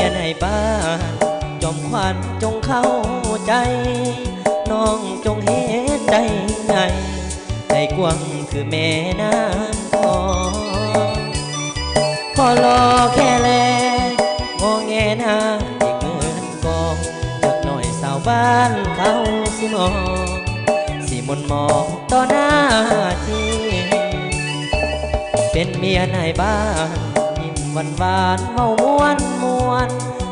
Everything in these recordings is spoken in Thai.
ยนให้ป้านจอมควันจงเข้าใจ น้องจงเฮ็ดใดไงใจกว้างคือแม่น้ำคอพอรอแค่แลมองแงหน้าเด็กเงินกองจากหน่อยสาวบ้านเขาสิมองสิมนมองต่อหน้าที่เป็นเมียนายบ้าน วานวานเมามวนมวน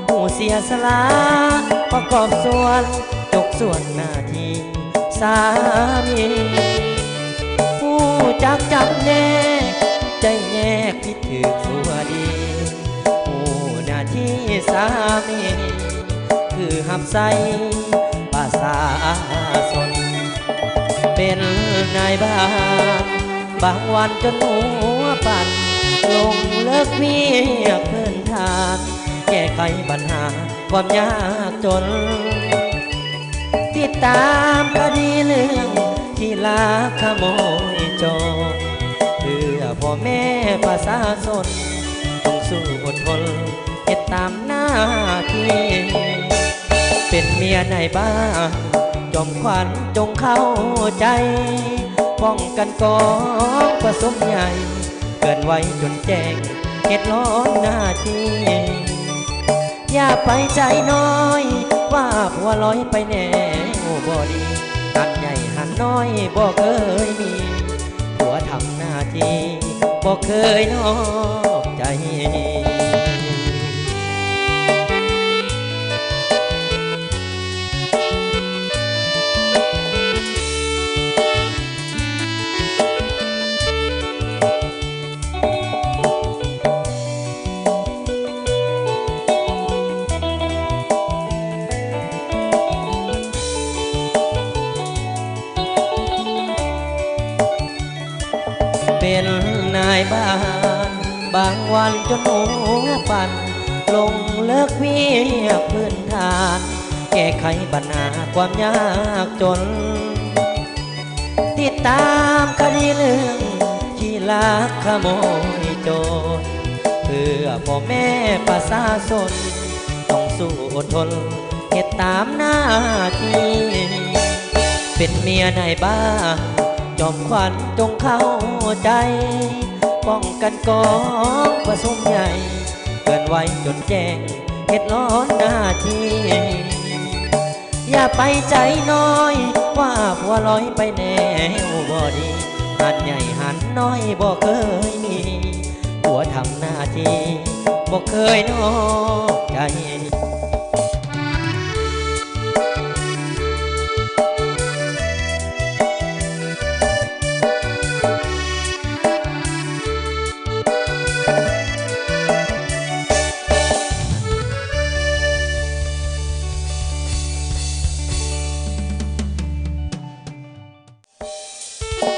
หูเสียสละประกอบส่วนจกส่วนหน้าที่สามีผู้จักจับแน่ใจแยกพิดถือสัวดีผู้หน้าที่สามี คือหับใสภาษาสน เป็นนายบ้านบางวันจนหัว ลงเลิกเมียเพื่อนทานแก้ไขปัญหาความยากจน ติดตามคดีเรื่องที่ลักขโมยโจรเพื่อพ่อแม่ประชาชนต้องสู้อดทนเก็ดตามหน้าที่ เป็นเมียในบ้านจอมขวัญจงเข้าใจ ป้องกันกองผสมใหญ่ เกินไว้จนแจ้งเก็ดร้อนหน้าที่ อย่าไปใจน้อย ว่าผัวลอยไปแน่โอ้บ่ดีหัดใหญ่หันน้อยบ่เคยมีผัวทำหน้าที่บ่เคยนอกใจ เป็นนายบ้าน บางวันจนหัวปั่นลงเลิกเวียกพื้นฐาน แก้ไขปัญหาความยากจน ติดตามคดีเรื่องที่ลักขโมยโจรเพื่อพ่อแม่ประชาชนต้องสู้อดทนเหตุตามหน้าที่ เป็นเมียในบ้าน จอมขวัญจงเข้าใจ ป้องกันกองผสมใหญ่เกินไว้จนแจ้งเหตุร้อนหน้าที่ อย่าไปใจน้อย ว่าผัวลอยไปแนวบ่ดีหันใหญ่หันน้อยบ่เคยมีผัวทำหน้าที่บ่เคยนอกใจ